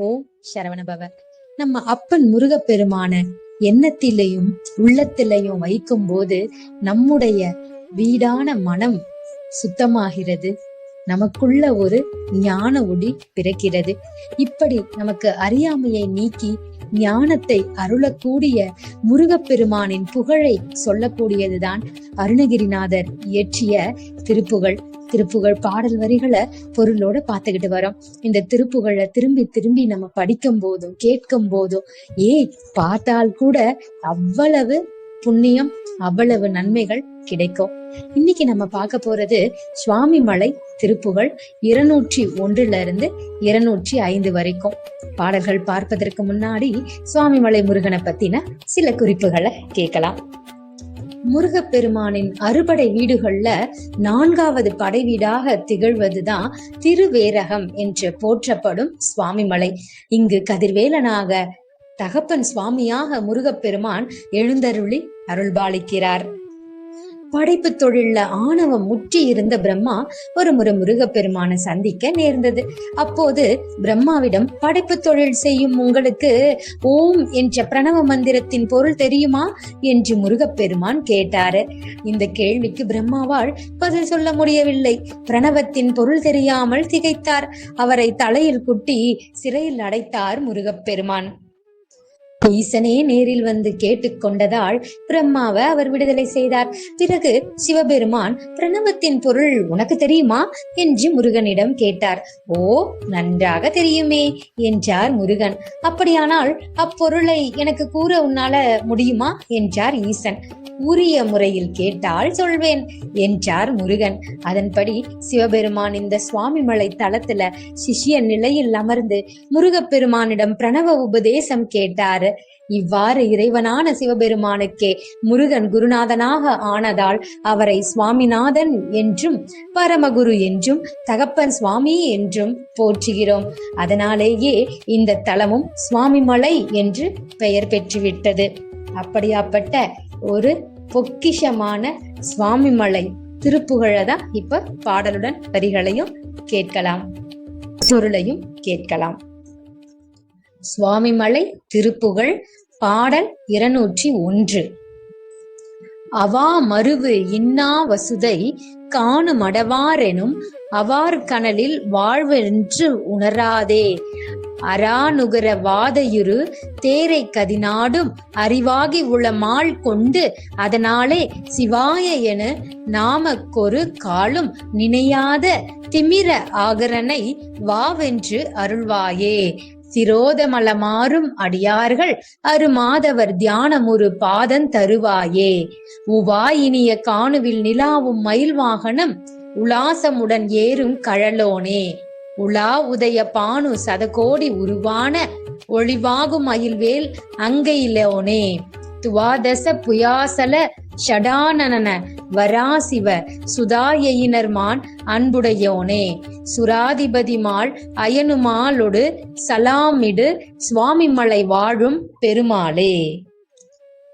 ஓம் சரவணபவ நம்ம அப்பன் முருகப்பெருமான எண்ணத்திலையும் உள்ளத்திலையும் வைக்கும் போது நம்முடைய வீடான மனம் சுத்தமாகிறது. நமக்குள்ள ஒரு ஞான ஒளி பிறக்கிறது. இப்படி நமக்கு அறியாமையை நீக்கி ஞானத்தை அருளக்கூடிய முருகப்பெருமானின் புகழை சொல்லக்கூடியதுதான் அருணகிரிநாதர் இயற்றிய திருப்புகழ். திருப்புகழ் பாடல் வரிகளை பொருளோட பார்த்துக்கிட்டு வரோம். இந்த திருப்புகழை திரும்பி திரும்பி நம்ம படிக்கும் போதும் கேட்கும் போதும் ஏ பார்த்தால் கூட அவ்வளவு புண்ணியம் அவ்வளவு நன்மைகள் கிடைக்கும். இன்னைக்கு நம்ம பார்க்க போறது சுவாமி மலை திருப்புகள் இருநூற்றி ஒன்றுல இருந்து இருநூற்றி ஐந்து வரைக்கும். பாடல்கள் பார்ப்பதற்கு முன்னாடி சுவாமிமலை முருகனை பத்தின சில குறிப்புகளை கேட்கலாம். முருகப்பெருமானின் அறுபடை வீடுகள்ல நான்காவது படை வீடாக திகழ்வதுதான் திருவேரகம் என்று போற்றப்படும் சுவாமிமலை இங்கு கதிர்வேலனாக தகப்பன் சுவாமியாக முருகப்பெருமான் எழுந்தருளி அருள்பாலிக்கிறார். படைப்பு தொழில்ல ஆணவம் முற்றி இருந்த பிரம்மா ஒரு முறை முருகப்பெருமானை சந்திக்க நேர்ந்தது. அப்போது பிரம்மாவிடம் படைப்பு தொழில் செய்யும் உங்களுக்கு ஓம் என்ற பிரணவ மந்திரத்தின் பொருள் தெரியுமா? என்று முருகப்பெருமான் கேட்டாரு. இந்த கேள்விக்கு பிரம்மாவால் பதில் சொல்ல முடியவில்லை. பிரணவத்தின் பொருள் தெரியாமல் திகைத்தார். அவரை தலையில் குட்டி சிறையில் அடைத்தார் முருகப்பெருமான். ஈசனே நேரில் வந்து கேட்டுக்கொண்டதால் பிரம்மாவை அவர் விடுதலை செய்தார். பிறகு சிவபெருமான் பிரணவத்தின் பொருள் உனக்கு தெரியுமா? என்று முருகனிடம் கேட்டார். ஓ நன்றாக தெரியுமே என்றார் முருகன். அப்படியானால் அப்பொருளை எனக்கு கூற உன்னால முடியுமா? என்றார் ஈசன். உரிய முறையில் கேட்டால் சொல்வேன் என்றார் முருகன். அதன்படி சிவபெருமான் இந்த சுவாமிமலை தளத்துல சிஷ்ய நிலையில் அமர்ந்து முருகப்பெருமானிடம் பிரணவ உபதேசம் கேட்டாரு. இவ்வாறு இறைவனான சிவபெருமானுக்கே முருகன் குருநாதனாக ஆனதால் அவரை சுவாமிநாதன் என்றும் பரமகுரு என்றும் தகப்பன் சுவாமி என்றும் போற்றுகிறோம். அதனாலேயே இந்த தலமும் சுவாமிமலை என்று பெயர் பெற்றுவிட்டது. அப்படியாப்பட்ட ஒரு பொக்கிஷமான சுவாமிமலை திருப்புகழை தான் இப்ப பாடலுடன் வரிகளையும் கேட்கலாம் சுருளையும் கேட்கலாம். சுவாமிமலை திருப்புகழ் பாடல் இருநூற்றி ஒன்று. அவா மருவு இன்னா வசுதை காணுமடவாரெனும் அவார் கனலில் வாழ்வென்று உணராதே. அரானுகர வாதையுரு தேரை கதிநாடும் அறிவாகி உளமாள் கொண்டு அதனாலே சிவாய என நாமக்கொரு காலும் நினையாத திமிர ஆகரனை வாவென்று அருள்வாயே. சிரோதமலமாறும் அடியார்கள் அருமாதவர் தியானமுரு பாதம் தருவாயே. உவா இனிய காணுவில் நிலாவும் மயில் வாகனம் உலாசமுடன் ஏறும் கழலோனே. உலா உதய பானு சதகோடி உருவான ஒளிவாகும் மயில்வேல் அங்கையிலோனே துவாதச புயாசல ஷடானன வராசிவ சுதாயினர்மான் அன்புடையோனே. சுராதிபதிமாள் அயனுமாலொடு சலாமிடு சுவாமிமலை வாழும் பெருமாளே.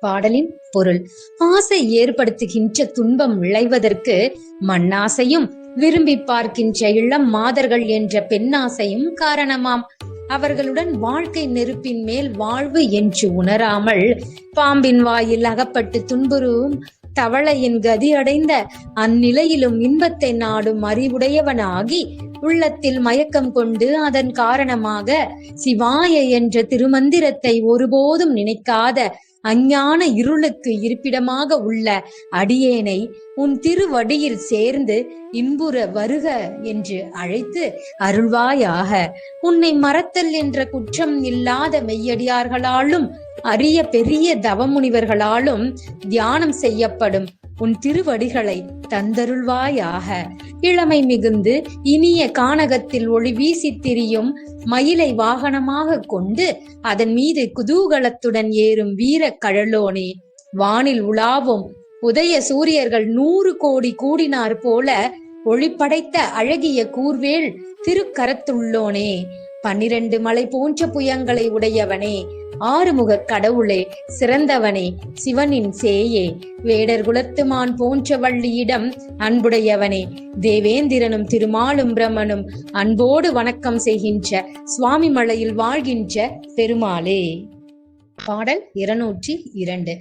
பாடலின் பொருள். ஆசை ஏற்படுத்துகின்ற துன்பம் விளைவதற்கு மண்ணாசையும் விரும்பி பார்க்கின்ற இளம் மாதர்கள் என்ற பெண்ணாசையும் காரணமாம். அவர்களுடன் வாழ்க்கை நெருப்பின் மேல் வாழ்வு என்று உணராமல் பாம்பின் வாயில் அகப்பட்டு துன்புறும் தவளையின் கதி அடைந்த அந்நிலையிலும் இன்பத்தை நாடும் அறிவுடையவனாகி உள்ளத்தில் மயக்கம் கொண்டு அதன் காரணமாக சிவாய என்ற திருமந்திரத்தை ஒருபோதும் நினைக்காத அஞ்ஞான இருளுக்கு இருப்பிடமாக உள்ள அடியேனை உன் திருவடியில் சேர்ந்து இன்புற வருக என்று அழைத்து அருள்வாயாக. உன்னை மறத்தல் என்ற குற்றம் இல்லாத மெய்யடியார்களாலும் அரிய பெரிய தவமுனிவர்களாலும் தியானம் செய்யப்படும் உன் திருவடிகளை தந்தருள்வாயாக. இளமை மிகுந்து இனிய கானகத்தில் ஒளி வீசி திரியும் மயிலை வாகனமாக கொண்டு அதன் மீது குதூகலத்துடன் ஏறும் வீர கழலோனே. வானில் உலாவும் உதய சூரியர்கள் நூறு கோடி கூடினார் போல ஒளிப்படைத்த அழகிய கூர்வேள் திருக்கரத்துள்ளோனே. பன்னிரண்டு மலை போன்ற புயங்களை உடையவனே ஆறுமுக கடவுளே சிறந்தவனே சிவனின் சேயே வேடர் குலத்துமான் போன்ற வள்ளியிடம் அன்புடையவனே தேவேந்திரனும் திருமாலும் பிரம்மனும் அன்போடு வணக்கம் செய்கின்ற சுவாமி மலையில் வாழ்கின்ற பெருமாளே. பாடல் இருநூற்றி இரண்டு.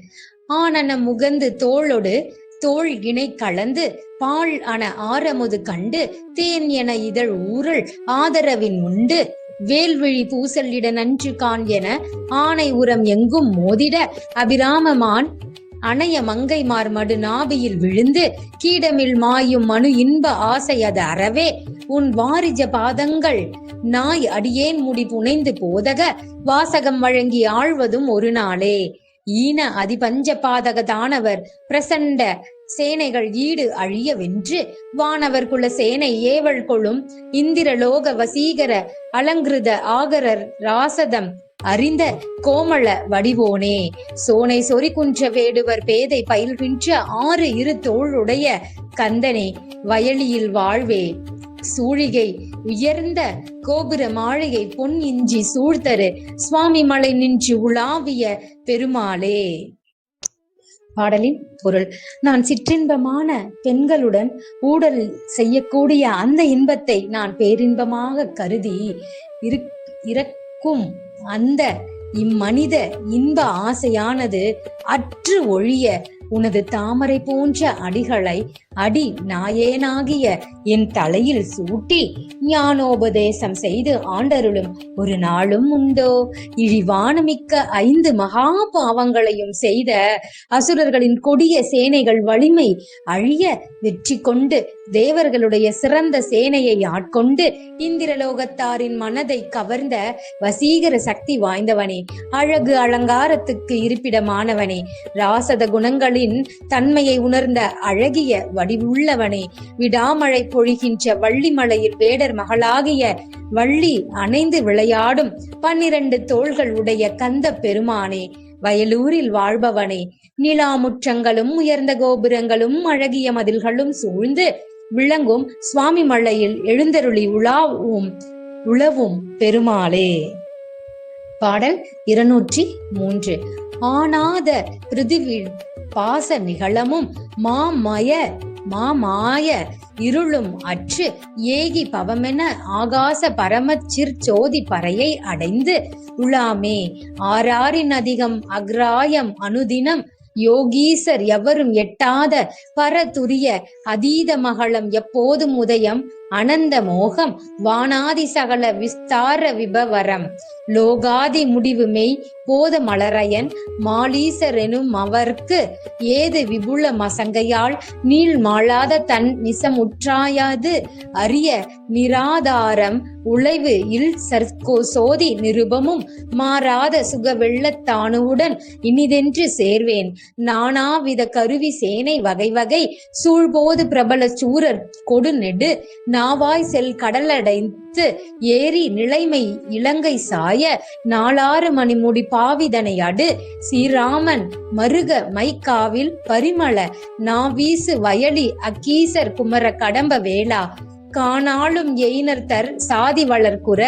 ஆனன முகந்து தோளொடு தோள் இணை கலந்து பால் அன ஆரமுது கண்டு தேன் என இதழ் ஊரல் ஆதரவின் உண்டு வேல்விழி பூசலிட நன்று கான் என ஆனை உரம் எங்கும் மோதிட. அபிராமமான் அணைய மங்கைமார் மடு நாபியில் விழுந்து கீடமில் மாயும் மனு இன்ப ஆசை அது அறவே. உன் வாரிஜ பாதங்கள் நாய் அடியேன் முடி புனைந்து போதக. வாசகம் வழங்கி ஆழ்வதும் ஒரு நாளே. ஈன அதிபஞ்ச பாதக தானவர் பிரசண்ட சேனைகள் ஈடு அழிய வென்று வானவர் குல சேனை ஏவல் கொளும் இந்திரலோக வசீகர அலங்கிருத ஆகரர் ராசதம் அறிந்த கோமள வடிவோனே. சோனை சொறிகுன்ற வேடுவர் பேதை பயில்கின்ற ஆறு இரு தோளுடைய கந்தனே வயலியில் வாழ்வே. சூழிகை உயர்ந்த கோபுர மாளிகை பொன் இஞ்சி சூழ்தரு சுவாமி மலை நின்று உலாவிய பெருமாளே. பாடலின் பொருள். நான் சிற்றின்பமான பெண்களுடன் ஊடல் செய்யக்கூடிய அந்த இன்பத்தை நான் பேரின்பமாக கருதி இறக்கும் அந்த இம்மனித இன்ப ஆசையானது அற்று ஒழிய உனது தாமரை போன்ற அடிகளை அடி நாயேனாகிய என் தலையில் சூட்டி ஞானோபதேசம் செய்து ஆண்டருளும் ஒரு நாளும் உண்டோ? இழிவானமிக்க ஐந்து மகா பாவங்களையும் செய்த அசுரர்களின் கொடிய சேனைகள் வலிமை அழிய வெற்றி கொண்டு தேவர்களுடைய சிறந்த சேனையை ஆட்கொண்டு இந்திரலோகத்தாரின் மனதை கவர்ந்த வசீகர சக்தி வாய்ந்தவனே அழகு அலங்காரத்துக்கு இருப்பிடமானவனே ராசத குணங்களின் தன்மையை உணர்ந்த அழகிய வடிவுள்ளவனே. விடாமழை பொழிகின்ற வள்ளிமலையில் வேடர் மகளாகிய வள்ளி அணைந்து விளையாடும் பன்னிரண்டு தோள்கள் உடைய கந்த பெருமானே. வயலூரில் வாழ்பவனே. நிலாமுற்றங்களும் உயர்ந்த கோபுரங்களும் அழகிய மதில்களும் சூழ்ந்து விளங்கும் சுவாமி மலையில் எழுந்தருளி உலாவும் உழவும் பெருமாளே. பாடல் இருநூற்றி மூன்று. ஆனாத பிருதிவி பாச நிகழமும் மாமய மாமாய இருளும் அற்று ஏகி பவமென ஆகாச பரமச்சிற் சோதி பறையை அடைந்து உலாமே. ஆறாரின் அதிகம் அக்ராயம் அனுதினம் யோகீசர் எவரும் எட்டாத பரதுரிய அதீத மகளம் எப்போதும் உதயம் அனந்த மோகம் வானாதி சகல விஸ்தார விபவரம். லோகாதி முடிவு மெய் போத மலரையன் மாலீசரெனும் அவர்க்கு ஏது விபுல மசங்கையால் நீள் மாளாத தன் நிசமுற்றாயாது அரிய நிராதாரம் உழைவு இல் சர்க்கோ சோதி நிருபமும் மாறாத சுக வெள்ளத்தானுவுடன் இனிதென்று சேர்வேன். நானாவித கருவி சேனை வகை வகை சூழ்போது பிரபல சூரர் கொடு நெடு நாவாய் செல் கடலடைத்து ஏரி நிலைமை இலங்கை சாய நாலாறு மணிமுடி பாவிதனை அடு ஸ்ரீராமன் மருக மைக்காவில் பரிமள நாவீசு வயலி அக்கீசர் குமர கடம்ப வேளா காணாலும் எயினர் தர் சாதி வளர்க்குற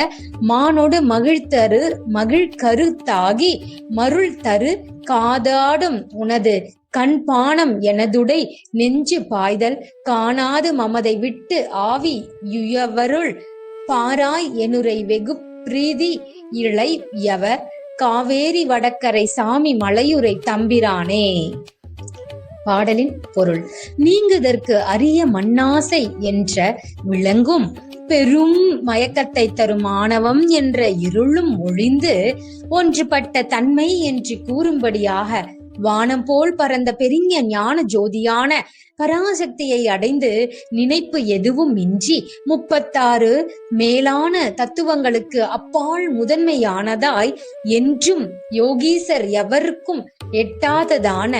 மானொடு மகிழ்த்தரு மகிழ் கருத்தாகி மருள் தரு காதாடும் உனது கண்பானம் எனதுடை நெஞ்சு பாய்தல் காணாது மமதை விட்டு ஆவி யுயவருள் பாராய் எனுரை வெகு பிரீதி இளை யவர் காவேரி வடக்கரை சாமி மலையுரை தம்பிரானே. பாடலின் பொருள். நீங்குதற்கு அரிய மண்ணாசை என்ற விளங்கும் பெரும் மயக்கத்தை தரும் ஆணவம் என்ற இருளும் ஒழிந்து ஒன்றுபட்ட தன்மை என்று கூறும்படியாக வானம் போல் பரந்த பெரிய ஞான ஜோதியான பராசக்தியை அடைந்து நினைப்பு எதுவும் இன்றி முப்பத்தாறு மேலான தத்துவங்களுக்கு அப்பால் முதன்மையானதாய் என்றும் யோகீசர் எவருக்கும் எட்டாததான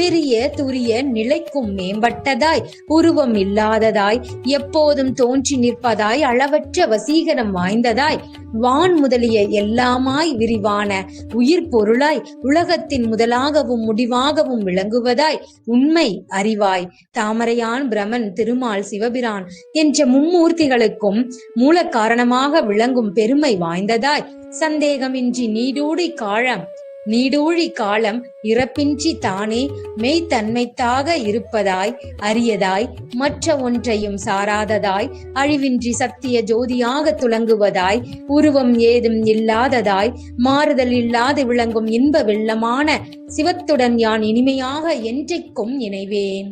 பெரிய துரிய நிலைக்கும் மேம்பட்டதாய் உருவம் இல்லாததாய் எப்போதும் தோன்றி நிற்பதாய் அளவற்ற வசீகரம் வாய்ந்ததாய் வான் முதலிய எல்லாமாய் விரிவான உயிர் பொருளாய் உலகத்தின் முதலாகவும் முடிவாகவும் விளங்குவதாய் உண்மை அறிவாய். தாமரையான் பிரமன் திருமால் சிவபிரான் என்ற மும்மூர்த்திகளுக்கும் மூல காரணமாக விளங்கும் பெருமை வாய்ந்ததாய். சந்தேகமின்றி நீடூடி காலம் நீடூழி காலம் இறப்பின்றி தானே மெய்த்தன்மைத்தாக இருப்பதாய் அரியதாய் மற்ற ஒன்றையும் சாராததாய் அழிவின்றி சத்திய ஜோதியாக துலங்குவதாய் உருவம் ஏதும் இல்லாததாய் மாறுதல் இல்லாது விளங்கும் இன்ப வெள்ளமான சிவத்துடன் யான் இனிமையாக என்றைக்கும் இணைவேன்.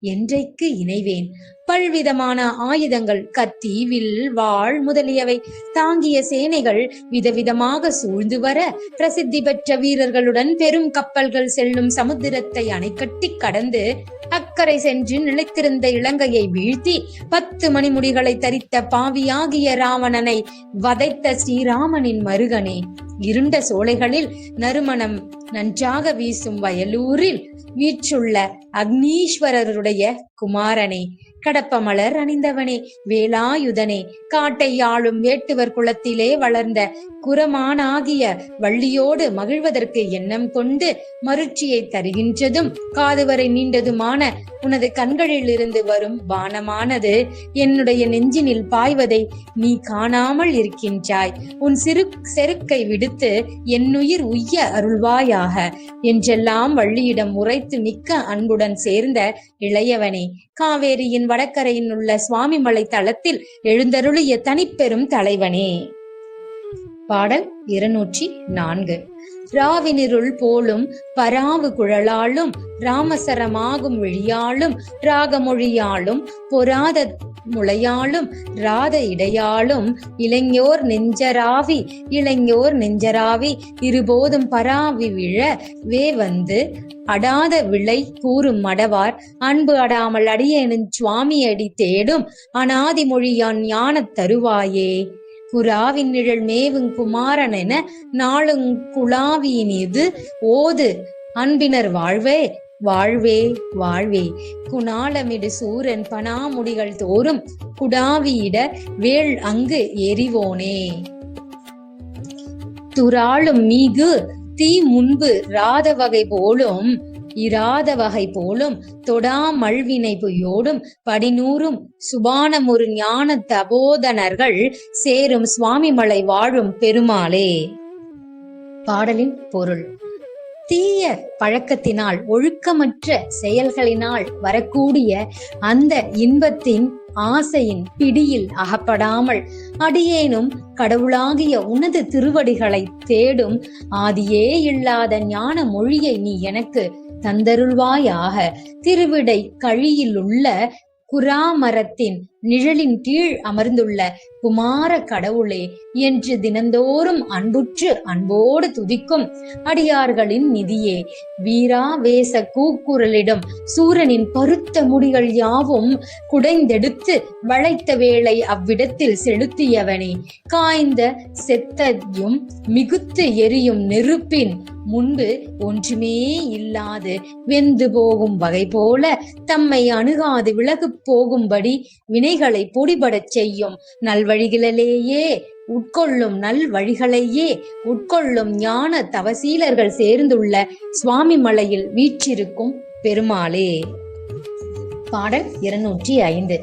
என்றைக்கு இணைவேன். பல்விதமான ஆயுதங்கள் கத்தி வில் வாள் முதலியவை தாங்கிய சேனைகள் விதவிதமாக சூழ்ந்து வர பிரசித்தி பெற்ற வீரர்களுடன் பெரும் கப்பல்கள் செல்லும் சமுத்திரத்தை அணைக்கட்டி கடந்து அக்கறை சென்று நிலைத்திருந்த இலங்கையை வீழ்த்தி பத்து மணிமுடிகளை தரித்த பாவியாகிய ராவணனை வதைத்த ஸ்ரீராமனின் மருகனே. இருண்ட சோலைகளில் நறுமணம் நன்றாக வீசும் வயலூரில் வீற்றுள்ள அக்னீஸ்வரருடைய குமாரனே கடப்பமலர் அணிந்தவனே வேலாயுதனே காட்டை ஆளும் வேட்டுவர் குலத்திலே வளர்ந்த குரமானாகிய வள்ளியோடு மகிழ்வதற்கு எண்ணம் கொண்டு மருட்சியை தருகின்றதும் காதுவரை நீண்டதுமான உனது கண்களில் இருந்து வரும் பானமானது என்னுடைய நெஞ்சினில் பாய்வதை நீ காணாமல் இருக்கின்றாய். உன் சிறு செருக்கை விடுத்து என்னுயிர் உய்ய அருள்வாயாக. என்றெல்லாம் வள்ளியிடம் உரைத்து மிக்க அன்புடன் சேர்ந்த இளையவனே காவேரியின் வடக்கரையில் உள்ள சுவாமிமலை தளத்தில் எழுந்தருளிய தனிப்பெரும் தலைவனே. பாடல் இருநூற்றி நான்கு. ராவினிருள் போலும் பராவு குழலாலும் ராமசரமாகும் விழியாலும் ராகமொழியாலும் பொராத முளையாலும் ராத இடையாலும் இளைஞோர் நெஞ்சராவி இளைஞோர் நெஞ்சராவி இருபோதும் பராவி விழ வே வந்து அடாத விளை கூறும் மடவார் அன்பு அடாமல் அடியேனும் சுவாமி அடி தேடும் அனாதி மொழியான் ஞானத் தருவாயே. புறாவின் நிழல் மேவுங் குமாரன் என நாளுங் குழாவியினிது ஓது. அன்பினர் வாழ்வே வாழ்வே வாழ்வே. குணாலமிடு சூரன் பனாமுடிகள் தோறும் குடாவியிட வேள் அங்கு எரிவோனே துராளும் மீகு தீ முன்பு ராத வகை போலும் இராத வகை போலும் தொடாமழ்வினை புயோடும் படிநூறும் சுபானமுறு ஞான தபோதனர்கள் சேரும் சுவாமிமலை வாழும் பெருமாளே. பாடலின் பொருள். தீய பழக்கத்தினால் ஒழுக்கமற்ற செயல்களினால் வரக்கூடிய அந்த இன்பத்தின் ஆசையின் பிடியில் அகப்படாமல் அடியேனும் கடவுளாகிய உனது திருவடிகளை தேடும் ஆதியே இல்லாத ஞான மொழியை நீ எனக்கு தந்தருள்வாயாக. திருவிடை கழியில் உள்ள குராமரத்தின் நிழலின் கீழ் அமர்ந்துள்ள குமார கடவுளே என்று தினந்தோறும் அன்புற்று அன்போடு துதிக்கும் அடியார்களின் நிதியே. வீராவேச கூக்குரலிடம் சூரனின் பருத்த முடிகள் யாவும் குடைந்தெடுத்து வளைத்த வேளை அவ்விடத்தில் செலுத்தியவனே. காய்ந்த செத்தையும் மிகுத்து எரியும் நெருப்பின் முன்பு ஒன்றுமே இல்லாது வெந்து போகும் வகை போல தம்மை அணுகாது விலகு போகும்படி வினைகளை பொடிபடச் செய்யும். நல்வழிகளிலேயே உட்கொள்ளும் நல் வழிகளையே உட்கொள்ளும் ஞான தவசீலர்கள் சேர்ந்துள்ள சுவாமி மலையில் வீற்றிருக்கும் பெருமாளே. பாடல் இருநூற்றி ஐந்து.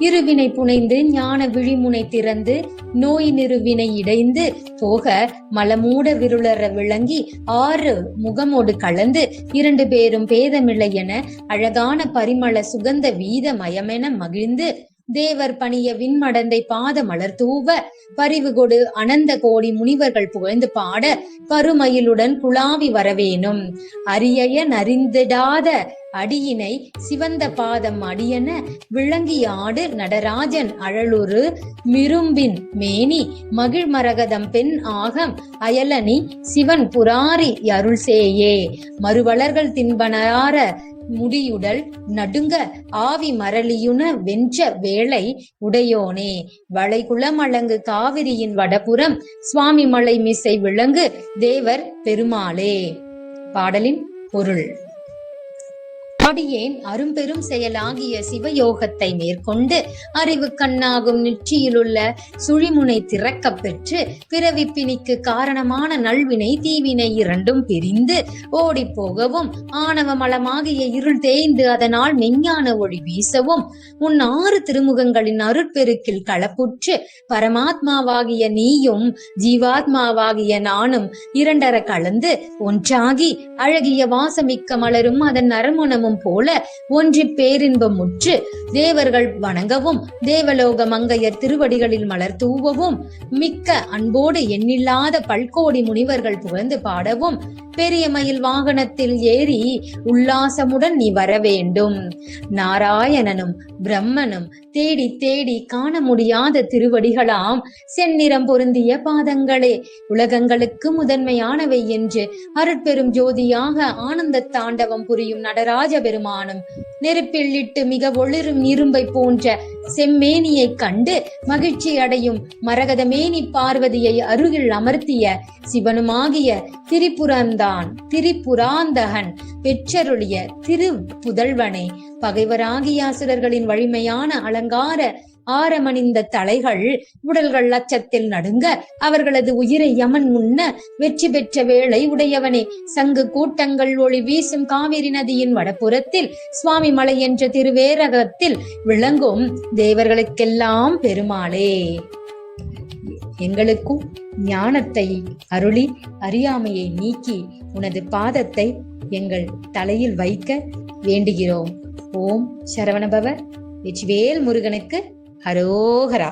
இருவினை புனைந்து ஞான விழிமுனை திறந்து நோய் நிறுவினை இடைந்து போக மலமூட விருளற விளங்கி ஆறு முகமோடு கலந்து இரண்டு பேரும் பேதமில்லை என அழகான பரிமள சுகந்த வீத மயமென மகிழ்ந்து தேவர் பணிய விண்மடந்தை பாத மலர் தூவ பரிவு கொடு அனந்த கோடி முனிவர்கள் புகழ்ந்து பாட கருமயிலுடன் குழாவி வரவேணும் அரியய நறிந்திடாத அடியினை சிவந்த பாதம் அடியன விளங்கியாடு நடராஜன் அழலுரு மிரும்பின் மேனி மகிழ்மரகதம் பெண் ஆகம் அயலனி சிவன் புராரி அருள்சேயே. மறுவளர்கள் தின்பனார முடியுடல் நடுங்க ஆவி மரளியுன வென்ற வேளை உடையோனே. வளைகுளமலங்கு காவிரியின் வடபுறம் சுவாமி மலை மிசை விளங்கு தேவர் பெருமாளே. பாடலின் பொருள். அடியேன் அரும்பெரும் செயலாகிய சிவயோகத்தை மேற்கொண்டு அறிவு கண்ணாகும் நெற்றியிலுள்ள சுழிமுனை திறக்க பெற்று பிறவி பிணிக்கு காரணமான நல்வினை தீவினை இரண்டும் பிரிந்து ஓடிப் போகவும் ஆணவ மலமாகிய இருள் தேய்ந்து அதனால் மெஞ்ஞான ஒளி வீசவும் உன் ஆறு திருமுகங்களின் அருட்பெருக்கில் களப்புற்று பரமாத்மாவாகிய நீயும் ஜீவாத்மாவாகிய நானும் இரண்டர கலந்து ஒன்றாகி அழகிய வாசமிக்க மலரும் அதன் நறுமணமும் போல ஒன்றி பேரின்பம் முற்று தேவர்கள் வணங்கவும் தேவலோக மங்கையர் திருவடிகளில் மலர் தூவவும் மிக்க அன்போடு எண்ணில்லாத பல்கோடி முனிவர்கள் புகழ்ந்து பாடவும் பெரிய மயில் வாகனத்தில் ஏறி உல்லாசமுடன் நீ வர வேண்டும். நாராயணனும் பிரம்மனும் தேடி தேடி காண முடியாத திருவடிகளாம் செந்நிறம் பொருந்திய பாதங்களே உலகங்களுக்கு முதன்மையானவை என்று அருட்பெரும் ஜோதியாக ஆனந்த தாண்டவம் புரியும் நடராஜ பெருமானும் நெருப்பில் இட்டு மிக ஒளிரும் இரும்பை போன்ற செம்மேனியை கண்டு மகிழ்ச்சி அடையும் மரகதமேனி பார்வதியை அருகில் அமர்த்திய சிவனுமாகிய திரிபுரந்தான் திரிபுராந்தகன் பெற்றருளிய திரு புதல்வனே பகைவராகிய அசுரர்களின் வலிமையான அலங்கார ஆரமணிந்த தலைகள் உடல்கள் அச்சத்தில் நடுங்க அவர்களது உயிரை யமன் முன்ன வெற்றி பெற்ற வேளை உடையவனே. சங்கு கூட்டங்கள் ஒளி வீசும் காவிரி நதியின் வடபுறத்தில் சுவாமி மலை என்ற திருவேரகத்தில் விளங்கும் தேவர்களுக்கெல்லாம் பெருமாளே. எங்களுக்கும் ஞானத்தை அருளி அறியாமையை நீக்கி உனது பாதத்தை எங்கள் தலையில் வைக்க வேண்டுகிறோம். ஓம் சரவணபவ. வெற்றிவேல் முருகனுக்கு ஹரோஹரா